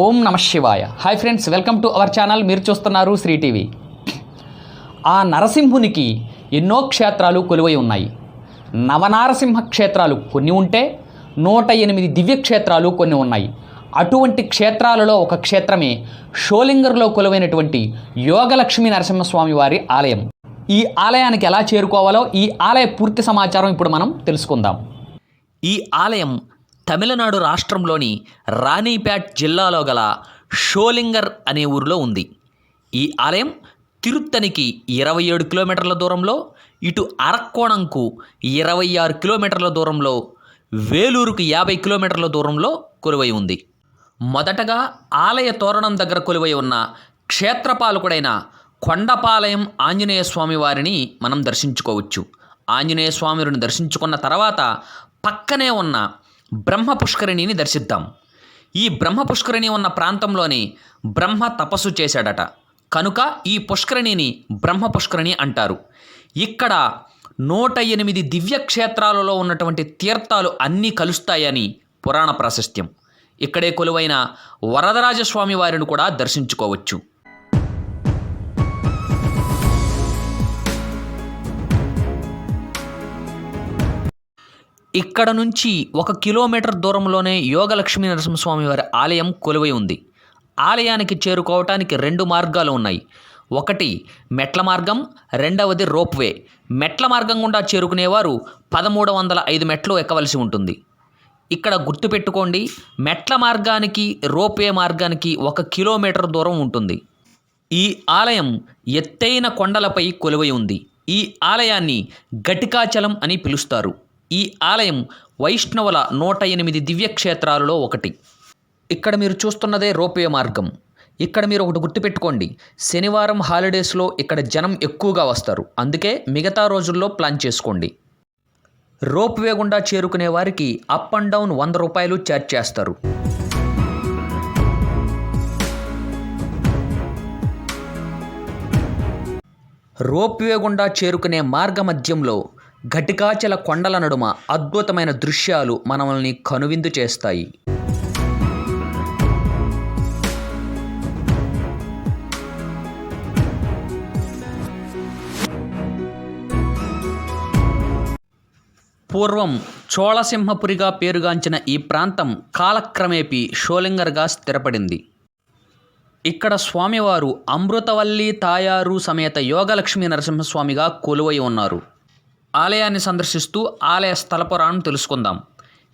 ఓం నమ శివాయ. Hi friends welcome to our channel మీరు చూస్తున్నారు శ్రీ టీవీ. ఆ నరసింహునికి ఎన్నో క్షేత్రాలు కొలువై ఉన్నాయి. నవనారసింహ క్షేత్రాలు కొన్ని ఉంటే నూట ఎనిమిది దివ్య క్షేత్రాలు కొన్ని ఉన్నాయి. అటువంటి క్షేత్రాలలో ఒక క్షేత్రమే షోలింగర్లో కొలువైనటువంటి యోగలక్ష్మీ నరసింహస్వామి వారి ఆలయం. ఈ ఆలయానికి ఎలా చేరుకోవాలో ఈ ఆలయ పూర్తి సమాచారం ఇప్పుడు మనం తెలుసుకుందాం. ఈ ఆలయం తమిళనాడు రాష్ట్రంలోని రాణిపేట్ జిల్లాలో గల షోలింగర్ అనే ఊరిలో ఉంది. ఈ ఆలయం తిరుత్తనికి ఇరవై ఏడు కిలోమీటర్ల దూరంలో ఇటు అరక్కోణంకు ఇరవై ఆరు కిలోమీటర్ల దూరంలో వేలూరుకు యాభై కిలోమీటర్ల దూరంలో కొలువై ఉంది. మొదటగా ఆలయ తోరణం దగ్గర కొలువై ఉన్న క్షేత్రపాలకుడైన కొండపాలయం ఆంజనేయ స్వామి వారిని మనం దర్శించుకోవచ్చు. ఆంజనేయ స్వామిని దర్శించుకున్న తర్వాత పక్కనే ఉన్న బ్రహ్మ పుష్కరిణిని దర్శిద్దాం. ఈ బ్రహ్మ పుష్కరిణి ఉన్న ప్రాంతంలోనే బ్రహ్మ తపస్సు చేశాడట. కనుక ఈ పుష్కరిణిని బ్రహ్మ పుష్కరిణి అంటారు. ఇక్కడ నూట ఎనిమిది దివ్య క్షేత్రాలలో ఉన్నటువంటి తీర్థాలు అన్నీ కలుస్తాయని పురాణ ప్రాశస్త్యం. ఇక్కడే కొలువైన వరదరాజస్వామి వారిని కూడా దర్శించుకోవచ్చు. ఇక్కడ నుంచి ఒక కిలోమీటర్ దూరంలోనే యోగలక్ష్మీ నరసింహస్వామి వారి ఆలయం కొలువై ఉంది. ఆలయానికి చేరుకోవటానికి రెండు మార్గాలు ఉన్నాయి. ఒకటి మెట్ల మార్గం. రెండవది రోప్వే. మెట్ల మార్గం గుండా చేరుకునేవారు పదమూడు వందల ఐదు మెట్లు ఎక్కవలసి ఉంటుంది. ఇక్కడ గుర్తుపెట్టుకోండి మెట్ల మార్గానికి రోప్వే మార్గానికి ఒక కిలోమీటర్ దూరం ఉంటుంది. ఈ ఆలయం ఎత్తైన కొండలపై కొలువై ఉంది. ఈ ఆలయాన్ని ఘటికాచలం అని పిలుస్తారు. ఈ ఆలయం వైష్ణవుల నూట ఎనిమిది దివ్యక్షేత్రాలలో ఒకటి. ఇక్కడ మీరు చూస్తున్నదే రోప్వే మార్గం. ఇక్కడ మీరు ఒకటి గుర్తుపెట్టుకోండి. శనివారం హాలిడేస్లో ఇక్కడ జనం ఎక్కువగా వస్తారు. అందుకే మిగతా రోజుల్లో ప్లాన్ చేసుకోండి. రోప్వే గుండా చేరుకునే వారికి అప్ అండ్ డౌన్ వంద రూపాయలు ఛార్జ్ చేస్తారు. రోప్వే గుండా చేరుకునే మార్గ మధ్యంలో ఘటికాచల కొండల నడుమ అద్భుతమైన దృశ్యాలు మనల్ని కనువిందు చేస్తాయి. పూర్వం చోళసింహపురిగా పేరుగాంచిన ఈ ప్రాంతం కాలక్రమేపీ షోలింగర్గా స్థిరపడింది. ఇక్కడ స్వామివారు అమృతవల్లి తాయారు సమేత యోగలక్ష్మీ నరసింహస్వామిగా కొలువై ఉన్నారు. ఆలయాన్ని సందర్శిస్తూ ఆలయ స్థలపురాణం తెలుసుకుందాం.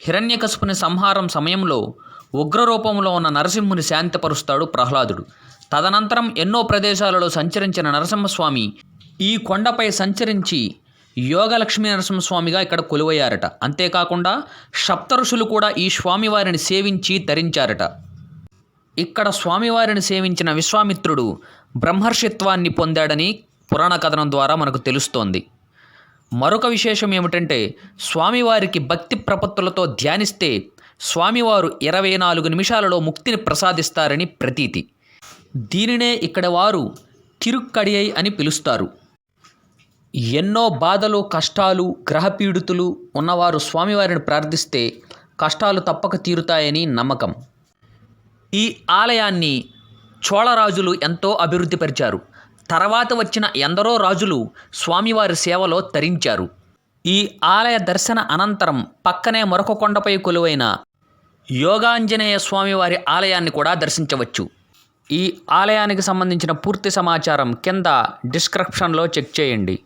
హిరణ్యకశుపుని సంహారం సమయంలో ఉగ్రరూపంలో ఉన్న నరసింహుని శాంతిపరుస్తాడు ప్రహ్లాదుడు. తదనంతరం ఎన్నో ప్రదేశాలలో సంచరించిన నరసింహస్వామి ఈ కొండపై సంచరించి యోగలక్ష్మీ నరసింహస్వామిగా ఇక్కడ కొలువయ్యారట. అంతేకాకుండా సప్తఋషులు కూడా ఈ స్వామివారిని సేవించి ధరించారట ఇక్కడ స్వామివారిని సేవించిన విశ్వామిత్రుడు బ్రహ్మర్షిత్వాన్ని పొందాడని పురాణ కథనం ద్వారా మనకు తెలుస్తోంది. మరొక విశేషం ఏమిటంటే స్వామివారికి భక్తి ప్రపత్తులతో ధ్యానిస్తే స్వామివారు ఇరవై నాలుగు నిమిషాలలో ముక్తిని ప్రసాదిస్తారని ప్రతీతి. దీనినే ఇక్కడ వారు తిరుక్కడియై అని పిలుస్తారు. ఎన్నో బాధలు కష్టాలు గ్రహపీడితులు ఉన్నవారు స్వామివారిని ప్రార్థిస్తే కష్టాలు తప్పక తీరుతాయని నమ్మకం. ఈ ఆలయాన్ని చోళరాజులు ఎంతో అభివృద్ధిపరిచారు తర్వాత వచ్చిన ఎందరో రాజులు స్వామివారి సేవలో తరించారు. ఈ ఆలయ దర్శన అనంతరం పక్కనే మరొక కొండపై కొలువైన యోగాంజనేయ స్వామివారి ఆలయాన్ని కూడా దర్శించవచ్చు. ఈ ఆలయానికి సంబంధించిన పూర్తి సమాచారం కింద డిస్క్రిప్షన్లో చెక్ చేయండి.